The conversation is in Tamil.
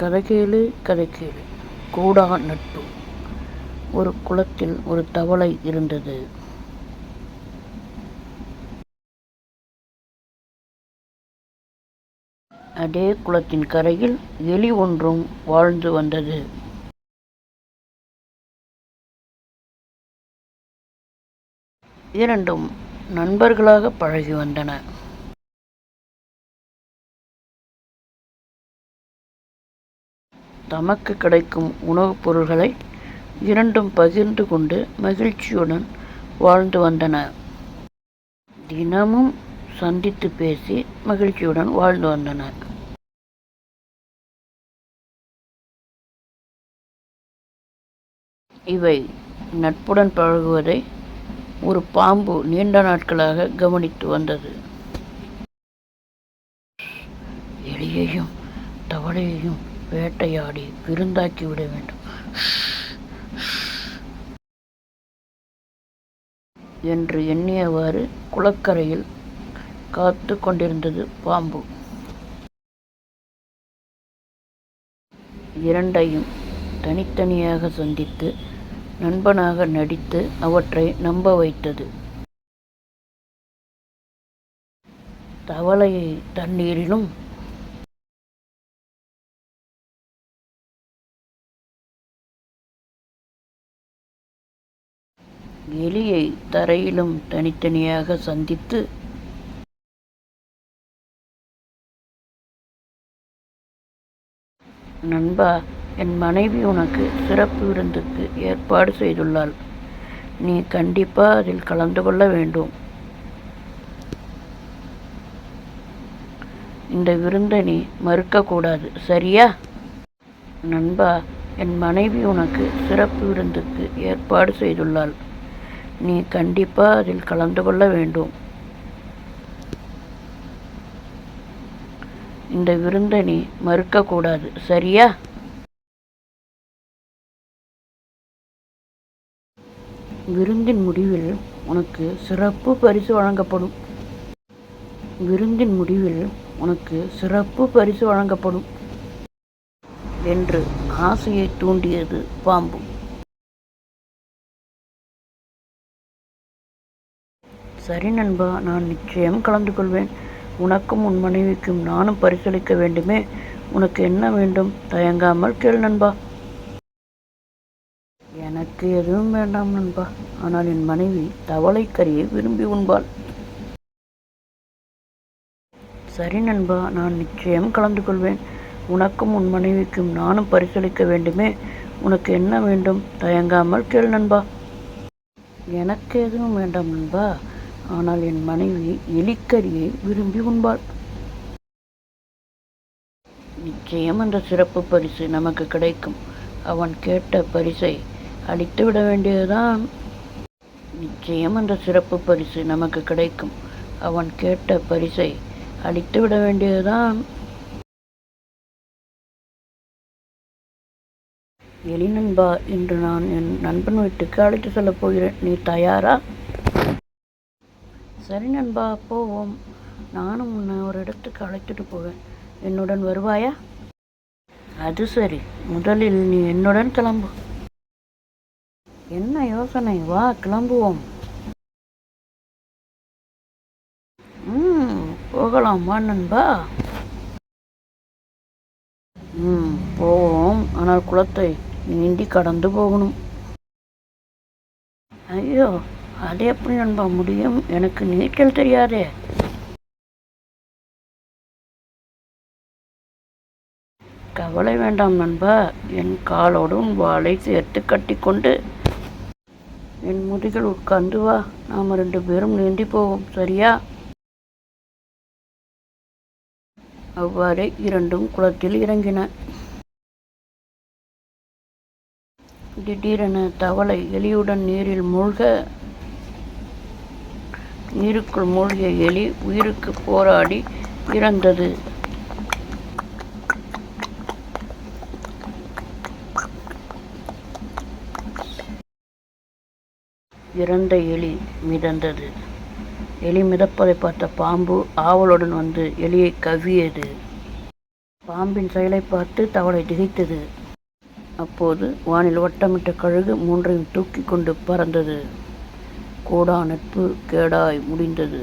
கதைகேளு கதைகேளு. கூடா நட்பு. ஒரு குளத்தில் ஒரு தவளை இருந்தது. அதே குளத்தின் கரையில் எலி ஒன்றும் வாழ்ந்து வந்தது. இரண்டும் நண்பர்களாக பழகி வந்தன. தமக்கு கிடைக்கும் உணவுப் பொருள்களை இரண்டும் பகிர்ந்து கொண்டு மகிழ்ச்சியுடன் வாழ்ந்து வந்தன தினமும் சந்தித்து பேசி மகிழ்ச்சியுடன் வாழ்ந்து வந்தன இவை நட்புடன் பழகுவதை ஒரு பாம்பு நீண்ட நாட்களாக கவனித்து வந்தது. எலியையும் தவளையையும் வேட்டையாடி விருந்தாக்கி விட வேண்டும். என்று எண்ணியவாறு குளக்கரையில் காத்து கொண்டிருந்தது பாம்பு. இரண்டையும் தனித்தனியாக சந்தித்து நண்பனாக நடித்து அவற்றை நம்ப வைத்தது. தவளையை தண்ணீரிலும் எலியை தரையிலும் தனித்தனியாக சந்தித்து நண்பா என் மனைவி உனக்கு சிறப்பு விருந்துக்கு ஏற்பாடு செய்துள்ளாள். நீ கண்டிப்பாக அதில் கலந்து கொள்ள வேண்டும். இந்த விருந்தை நீ மறுக்கக்கூடாது சரியா? நண்பா என் மனைவி உனக்கு சிறப்பு விருந்துக்கு ஏற்பாடு செய்துள்ளாள். நீ கண்டிப்பாக அதில் கலந்து கொள்ள வேண்டும். இந்த விருந்தை நீ மறுக்கக்கூடாது சரியா? விருந்தின் முடிவில் உனக்கு சிறப்பு பரிசு வழங்கப்படும். விருந்தின் முடிவில் உனக்கு சிறப்பு பரிசு வழங்கப்படும். என்று ஆசையை தூண்டியது பாம்பு. சரி நண்பா நான் நிச்சயம் கலந்து கொள்வேன். உனக்கும் உன் மனைவிக்கும் நானும் பரிசளிக்க வேண்டுமே. உனக்கு என்ன வேண்டும்? தயங்காமல் கேள் நண்பா. எனக்கு எதுவும் வேண்டாம் நண்பா. ஆனால் என் மனைவி தவளைக்கறியை விரும்பி உண்பாள். சரி நண்பா நான் நிச்சயம் கலந்து கொள்வேன். உனக்கும் உன் மனைவிக்கும் நானும் பரிசளிக்க வேண்டுமே. உனக்கு என்ன வேண்டும்? தயங்காமல் கேள் நண்பா. எனக்கு எதுவும் வேண்டாம் நண்பா. ஆனால் என் மனைவி எலிக்கரியை விரும்பி உண்பாள். நிச்சயம் அந்த சிறப்பு பரிசு நமக்கு கிடைக்கும். அவன் கேட்ட பரிசை அளித்து விட வேண்டியதுதான். நிச்சயம் அந்த சிறப்பு பரிசு நமக்கு கிடைக்கும். அவன் கேட்ட பரிசை அளித்து விட வேண்டியதுதான். எலி நண்பா இன்று நான் என் நண்பன் வீட்டுக்கு அழைத்து செல்லப் போகிறேன். நீ தயாரா? சரி நண்பா போவோம். நானும் உன்னை ஒரு இடத்துக்கு அழைத்துட்டு போவேன். என்னுடன் வருவாயா? அது சரி. முதலில் நீ என்னுடன் கிளம்பு. என்ன யோசனை? வா கிளம்புவோம். ம் போகலாம் வா நண்பா? ம் போவோம். ஆனால் குளத்தை நீண்டி கடந்து போகணும். ஐயோ அது எப்படி நம்ப முடியும்? எனக்கு நீச்சல் தெரியாதே. கவலை வேண்டாம் நண்பா. என் காலோடு உன் வாளை சேர்த்து கட்டிக்கொண்டு என் முதுகில் உட்கார்ந்து வா. நாம் ரெண்டு பேரும் நீந்தி போவோம். சரியா? அவ்வாறே இரண்டும் குளத்தில் இறங்கின. திடீரென தவளை எலியுடன் நீரில் மூழ்க நீருக்குள் மூழ்கிய எலி உயிருக்கு போராடி இறந்தது. இறந்த எலி மிதந்தது. எலி மிதப்பதை பார்த்த பாம்பு ஆவலுடன் வந்து எலியை கவ்வியது. பாம்பின் செயலை பார்த்து தவளை திகைத்தது. அப்போது வானில் வட்டமிட்ட கழுகு மூன்றையும் தூக்கி கொண்டு பறந்தது. கோடா நட்பு கேடாய் முடிந்தது.